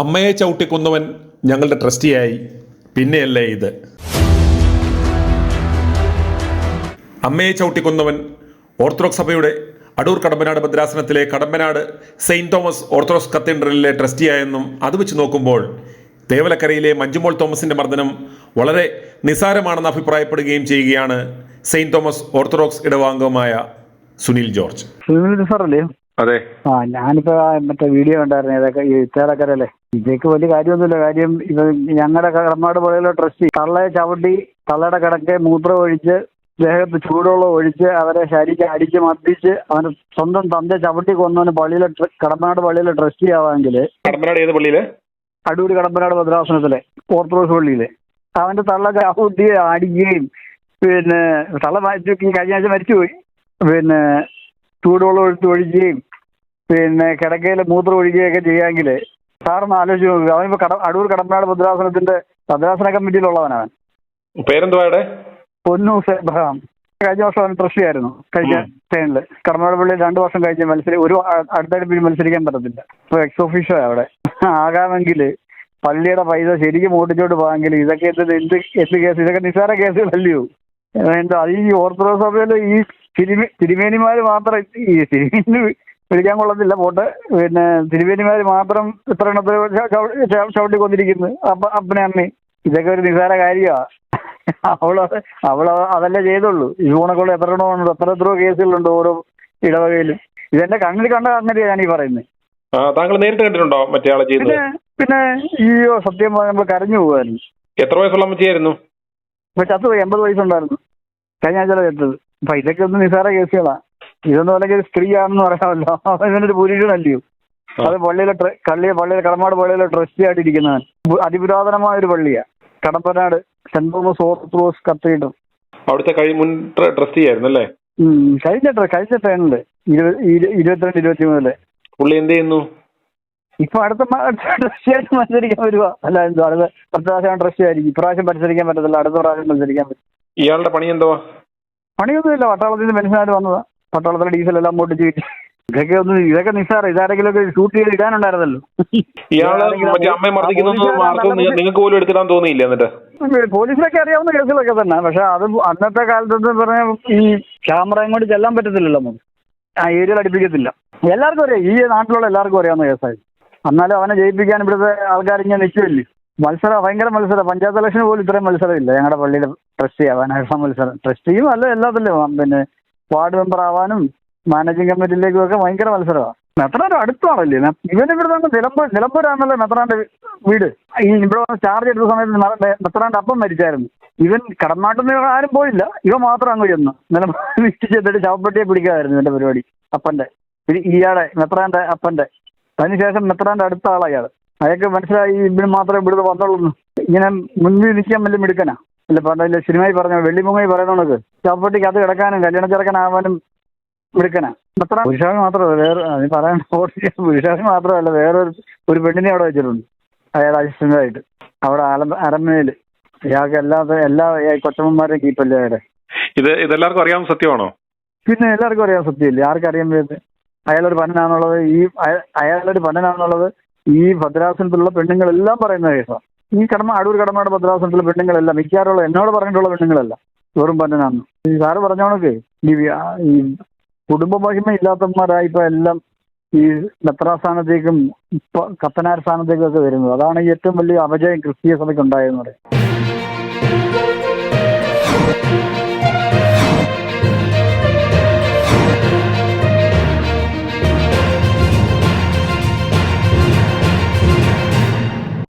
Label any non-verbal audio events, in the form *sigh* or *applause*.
അമ്മയെ ചവിട്ടിക്കൊന്നവൻ ഞങ്ങളുടെ ട്രസ്റ്റിയായി. പിന്നെയല്ലേ ഇത്? അമ്മയെ ചവിട്ടിക്കൊന്നവൻ ഓർത്തഡോക്സ് സഭയുടെ അടൂർ കടമ്പനാട് ഭദ്രാസനത്തിലെ കടമ്പനാട് സെയിന്റ് തോമസ് ഓർത്തഡോക്സ് കത്തീഡ്രലിലെ ട്രസ്റ്റിയായെന്നും അത് വെച്ച് നോക്കുമ്പോൾ തേവലക്കരയിലെ മഞ്ജുമോൾ തോമസിന്റെ മർദ്ദനം വളരെ നിസാരമാണെന്ന് അഭിപ്രായപ്പെടുകയും ചെയ്യുകയാണ് സെയിന്റ് തോമസ് ഓർത്തഡോക്സ് ഇടവാംഗമായ സുനിൽ ജോർജ്. സുനിൽ സാറല്ലേ? അതെ. ആ ഞാനിപ്പോ ആ മറ്റേ വീഡിയോ ഉണ്ടായിരുന്നു ഏതൊക്കെ ഈ ചേലക്കരല്ലേ ഇതൊക്കെ വലിയ കാര്യമൊന്നുമില്ല. കാര്യം ഇത് ഞങ്ങളുടെ കടമാട് പോലെയുള്ള ട്രസ്റ്റി തള്ളയെ ചവിട്ടി തള്ളയുടെ കിടക്കെ മൂത്രം ഒഴിച്ച് ദേഹത്ത് ചൂടുവെള്ളം ഒഴിച്ച് അവരെ ശരിക്ക് അടിച്ച് മർദ്ദിച്ച് അവന് സ്വന്തം തന്റെ ചവിട്ടി കൊന്നവന് പള്ളിയിലെ ട്ര- കടമ്പനാട് പള്ളിയിലെ ട്രസ്റ്റി ആവാമെങ്കിൽ കടമ്പനാട് ഏത് പള്ളിയിൽ? അടൂർ കടമ്പനാട് ഭദ്രാസനത്തിലെ ഓർത്തഡോക്സ് പള്ളിയിലെ. അവന്റെ തള്ള ചവിട്ടി അടിക്കുകയും പിന്നെ തള്ള മരിച്ചു കഴിഞ്ഞ ആഴ്ച മരിച്ചുപോയി. പിന്നെ ചൂടുവെള്ളം ഒഴിച്ച് ഒഴിക്കുകയും പിന്നെ കിടക്കയിൽ മൂത്രം ഒഴിക്കുകയൊക്കെ ചെയ്യാമെങ്കിൽ സാറൊന്ന് ആലോചിച്ച് നോക്കുക അവനിപ്പോ കട അടൂർ കടമ്പനാട് ഭദ്രാസനത്തിന്റെ ഭദ്രാസന കമ്മിറ്റിയിലുള്ളവനവൻ പേരെന്തുവാടെ പൊന്നൂസ് എബ്രഹാം കഴിഞ്ഞ വർഷം അവൻ ട്രസ്റ്റി ആയിരുന്നു കഴിഞ്ഞ ട്രെയിനിൽ കടമ്പനാട് പള്ളിയിൽ രണ്ടു വർഷം കഴിഞ്ഞ് മത്സരി ഒരു അടുത്തായിട്ട് പിന്നെ മത്സരിക്കാൻ പറ്റത്തില്ല. ഇപ്പൊ എക്സ് ഓഫീഷോ അവിടെ. ആകാമെങ്കിൽ പള്ളിയുടെ പൈസ ശരിക്കും ഓട്ടിച്ചോട്ട് പോകാമെങ്കിൽ ഇതൊക്കെ എന്ത് എന്ത് എന്ത് കേസ്? ഇതൊക്കെ നിസ്സാര കേസുകളല്ലയോ എന്താ അത് ഈ ഓർത്തഡോക്സ് സഭയിൽ ഈ തിരുമേ തിരുമേനിമാര് മാത്രം ഈ തിരുമേനി വിളിക്കാൻ കൊള്ളത്തില്ല പോട്ടെ. പിന്നെ തിരുവേനിമാർ മാത്രം ഇത്ര എണ്ണത്തിൽ ചവിട്ടി കൊന്നിരിക്കുന്നു. അപ്പ അപ്പനെ അമ്മയും ഇതൊക്കെ ഒരു നിസാര കാര്യമാ. അവൾ അവൾ അതല്ലേ ചെയ്തുള്ളൂ. ഈ ഊണക്കുള്ള എത്ര എണ്ണമുണ്ട് എത്ര എത്രയോ കേസുകളുണ്ട് ഓരോ ഇടവകയിലും. ഇതെന്റെ കണ്ണിൽ കണ്ട അങ്ങനെയാണ് ഞാൻ ഈ പറയുന്നത് താങ്കൾ നേരിട്ട് കണ്ടിട്ടുണ്ടോ മറ്റേ ആളെ ചെയ്യുന്നത് പിന്നെ പിന്നെ അയ്യോ സത്യം പറഞ്ഞാൽ നമ്മൾ കരഞ്ഞു പോകാനും എത്ര വയസ്സുള്ള അമ്മച്ചിയായിരുന്നു? ചത്തുപോയി എൺപത് വയസ്സുണ്ടായിരുന്നു. കഴിഞ്ഞ ആഴ്ച ചത്തത്. അപ്പൊ ഇതൊക്കെ ഒന്ന് നിസ്സാര കേസുകളാ. ഇതൊന്നും സ്ത്രീ സ്ത്രീയാണെന്ന് പറയാമല്ലോ. അവനൊരു പുരുഷനല്ലയോ അത് പള്ളിയിലെ കള്ളിയെ പള്ളിയിലെ കടമാട് പള്ളിയിലെ ട്രസ്റ്റി ആയിട്ടിരിക്കുന്നവൻ. അതിപുരാതനമായ ഒരു പള്ളിയാ. Kadampanad saint Thomas orthodox cathedral. അവിടുത്തെ കഴി മുൻ ട്രസ്റ്റി ആയിരുന്നു അല്ലേ. കഴിഞ്ഞ കഴിഞ്ഞ ട്രെയിനിൽ. ഇരുപത്തിരണ്ട് ഇരുപത്തി മൂന്നിൽ പുള്ളി എന്ത് ചെയ്യുന്നു? ഇപ്പൊ അടുത്ത ട്രസ്റ്റിയായിട്ട് മത്സരിക്കാൻ വരുവാ. അല്ല എന്തോ അടുത്ത അടുത്ത പ്രാവശ്യം ട്രസ്റ്റി ആയിരിക്കും. ഇപ്രാവശ്യം മത്സരിക്കാൻ പറ്റത്തില്ല. അടുത്ത പ്രാവശ്യം മത്സരിക്കാൻ പറ്റും. ഇയാളുടെ പണി എന്തോ പണിയൊന്നുമില്ല. വട്ടാളത്തിൽ നിന്ന് മനുഷ്യനായിട്ട് വന്നതാ. പട്ടാളത്തിലെ ഡീസൽ എല്ലാം പൊട്ടിച്ച് ഇതൊക്കെ ഒന്ന് ഇതൊക്കെ നിസ്സാര. ഇതാരെങ്കിലും ഒക്കെ ഷൂട്ട് ചെയ്ത് ഇടാനുണ്ടായിരുന്നല്ലോ. ഇയാൾ മറ്റേ അമ്മയെ മർദ്ദിക്കുന്നു നിങ്ങൾക്ക് പോലും എടുത്തിടാൻ തോന്നിയില്ല എന്നിട്ട്? പോലീസിനൊക്കെ അറിയാവുന്ന കേസുകളൊക്കെ തന്നെ. പക്ഷെ അത് അന്നത്തെ കാലത്ത് പറഞ്ഞ ഈ ക്യാമറയും കൊണ്ട് ചെല്ലാൻ പറ്റത്തില്ലല്ലോ നമുക്ക്. ആ ഏരിയ അടുപ്പിക്കത്തില്ല. എല്ലാവർക്കും അറിയാം. ഈ നാട്ടിലുള്ള എല്ലാവർക്കും അറിയാവുന്ന കേസായി. എന്നാലും അവനെ ജയിപ്പിക്കാൻ ഇവിടുത്തെ ആൾക്കാർ ഇങ്ങനെ നിൽക്കുമല്ലേ മത്സരം ഭയങ്കര മത്സരം. പഞ്ചായത്ത് ഇലക്ഷന് പോലും ഇത്രയും മത്സരം ഇല്ല ഞങ്ങളുടെ പള്ളിയിൽ ട്രസ്റ്റി ആവാനായിട്ടുള്ള മത്സരം. ട്രസ്റ്റിയും അല്ല എല്ലാത്തിലും. പിന്നെ വാർഡ് മെമ്പർ ആവാനും മാനേജിംഗ് കമ്മിറ്റിയിലേക്കും ഒക്കെ ഭയങ്കര മത്സരമാണ് മെത്രാന്റെ അടുത്താണല്ലേ? ഇവൻ ഇവിടെ നിന്ന് നിലമ്പൂർ നിലമ്പൂരാണല്ലോ മെത്രാന്റെ വീട്. ഇവിടെ വന്ന് ചാർജ് എടുത്ത സമയത്ത് മെ- മെത്രാന്റെ അപ്പം മരിച്ചായിരുന്നു. ഇവൻ കടന്നാട്ടിൽ നിന്ന് ആരും പോയില്ല. ഇവ മാത്രം അങ്ങ് ചെന്നു. നിലമ്പൂർ വിറ്റ് *laughs* ചെന്നിട്ട് ശവപ്പെട്ടിയെ പിടിക്കാമായിരുന്നു ഇവന്റെ പരിപാടി അപ്പന്റെ. ഇയാളെ മെത്രാന്റെ അപ്പന്റെ. അതിനുശേഷം മെത്രാന്റെ അടുത്ത ആളാ അയാൾ അയാൾക്ക് മനസ്സിലായി ഇവന് മാത്രമേ ഇവിടുന്ന് വന്നുള്ളൂ ഇങ്ങനെ മുൻവിധിക്കാൻ നിൽക്കാൻ വലിയ മിടുക്കനാ? അല്ല പറഞ്ഞില്ല സിനിമയിൽ പറഞ്ഞ വെള്ളിമുങ്ങി പറയുന്നുണ്ട് ചവപ്പട്ടിക്ക് അത് കിടക്കാനും കല്യാണ ചെറുക്കനാവാനും മിടുക്കനാ അത്ര പുരുഷാവി മാത്രമല്ല വേറെ അത് പറയാൻ പുരുഷാവി മാത്രമല്ല വേറെ ഒരു പെണ്ണിനെ അവിടെ വെച്ചിട്ടുണ്ട്. അയാൾ അസിസ്റ്റന്റായിട്ട്. അവിടെ അരമനയിൽ ഇയാൾക്ക് അല്ലാതെ എല്ലാ കൊച്ചമ്മമാരെയും കീപ്പല്ലേ അവിടെ ഇത് ഇതെല്ലാവർക്കും അറിയാവുന്ന സത്യമാണോ? പിന്നെ എല്ലാവർക്കും അറിയാം സത്യമില്ല. ആർക്കറിയാൻ പറ്റുന്നത് അയാളൊരു പന്നനാന്നുള്ളത് ഈ അയ- അയാളൊരു പന്നനാന്നുള്ളത് ഈ ഭദ്രാസനത്തിലുള്ള പെണ്ണുങ്ങളെല്ലാം പറയുന്ന കേസാണ് ഈ കടമ അടൂർ കടമയുടെ ഭദ്രാസനത്തിലെ പെണ്ണുങ്ങളല്ല മിക്കാറുള്ള എന്നോട് പറഞ്ഞിട്ടുള്ള പെണ്ണുങ്ങളല്ല. വെറും പന്നനാന്ന്. ഈ സാറ് പറഞ്ഞോണക്ക് ഈ ഈ കുടുംബ മഹിമ ഇല്ലാത്തവന്മാരായി ഇപ്പൊ എല്ലാം ഈ ഇപ്പൊ കത്തനാർ സ്ഥാനത്തേക്കും ഒക്കെ വരുന്നത്. അതാണ് ഏറ്റവും വലിയ അപജയം ക്രിസ്തീയ സഭയ്ക്ക് ഉണ്ടായെന്ന് പറയാം